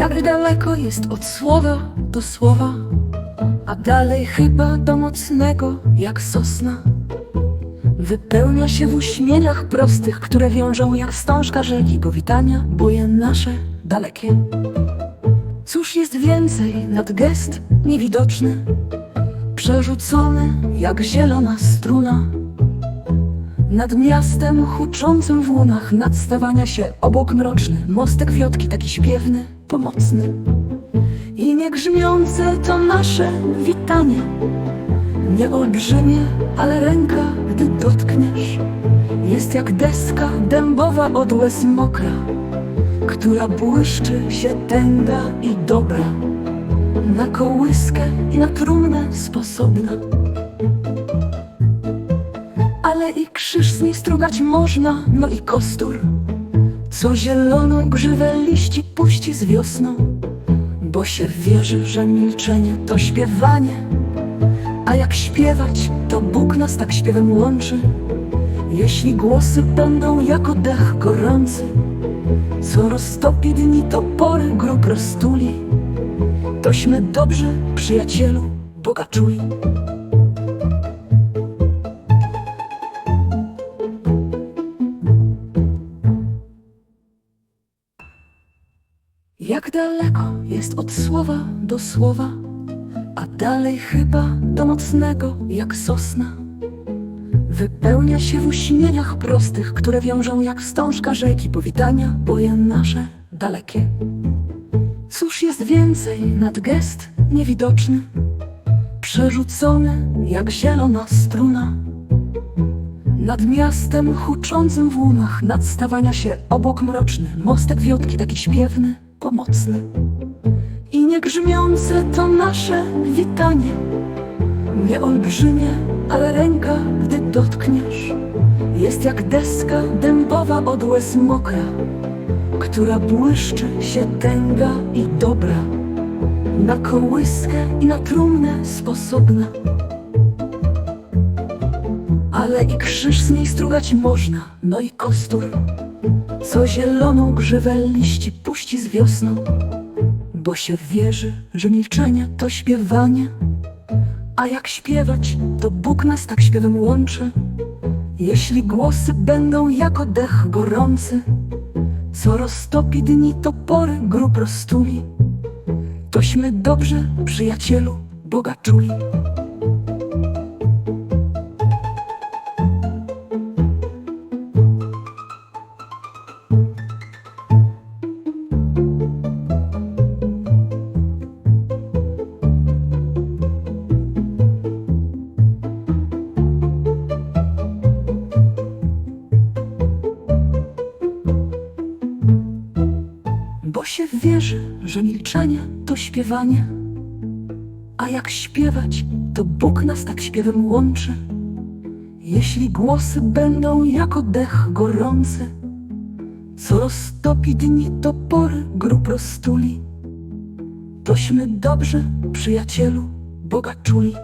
Jak daleko jest od słowa do słowa, a dalej chyba do mocnego jak sosna. Wypełnia się w uśmieniach prostych, które wiążą jak wstążka rzeki powitania, boje nasze dalekie. Cóż jest więcej nad gest niewidoczny, przerzucony jak zielona struna. Nad miastem huczącym w łunach nadstawania się obok mroczny Mostek wiotki taki śpiewny, pomocny. I nie grzmiące to nasze witanie. Nie olbrzymie, ale ręka, gdy dotkniesz Jest jak deska dębowa od łez mokra Która błyszczy się tęga i dobra Na kołyskę i na trumnę sposobna. Ale i krzyż z niej strugać można, no i kostur, co zieloną grzywę liści puści z wiosną, bo się wierzy, że milczenie to śpiewanie, a jak śpiewać, to Bóg nas tak śpiewem łączy, jeśli głosy będą jako dech gorący, co roztopi dni topory grób roztuli, tośmy dobrzy, przyjacielu, Boga czuli. Jak daleko jest od słowa do słowa, a dalej chyba do mocnego jak sosna. Wypełnia się w uśmieniach prostych, które wiążą jak wstążka rzeki powitania, boje nasze dalekie. Cóż jest więcej nad gest niewidoczny, przerzucony jak zielona struna. Nad miastem huczącym w łunach nadstawania się obok mroczny Mostek wiotki taki śpiewny, pomocny I nie grzmiące to nasze witanie. Nie olbrzymie, ale ręka, gdy dotkniesz Jest jak deska dębowa od łez mokra Która błyszczy się tęga i dobra Na kołyskę i na trumnę sposobna. Ale i krzyż z niej strugać można, no i kostur, co zieloną grzywę liści puści z wiosną, bo się wierzy, że milczenie to śpiewanie, a jak śpiewać, to Bóg nas tak śpiewem łączy, jeśli głosy będą jako dech gorący, co roztopi dni topory grób roztuli, tośmy dobrze, przyjacielu, Boga czuli. Bo się wierzy, że milczenie to śpiewanie, a jak śpiewać, to Bóg nas tak śpiewem łączy. Jeśli głosy będą jako dech gorący, co roztopi dni topory grób roztuli, tośmy dobrze, przyjacielu, Boga czuli.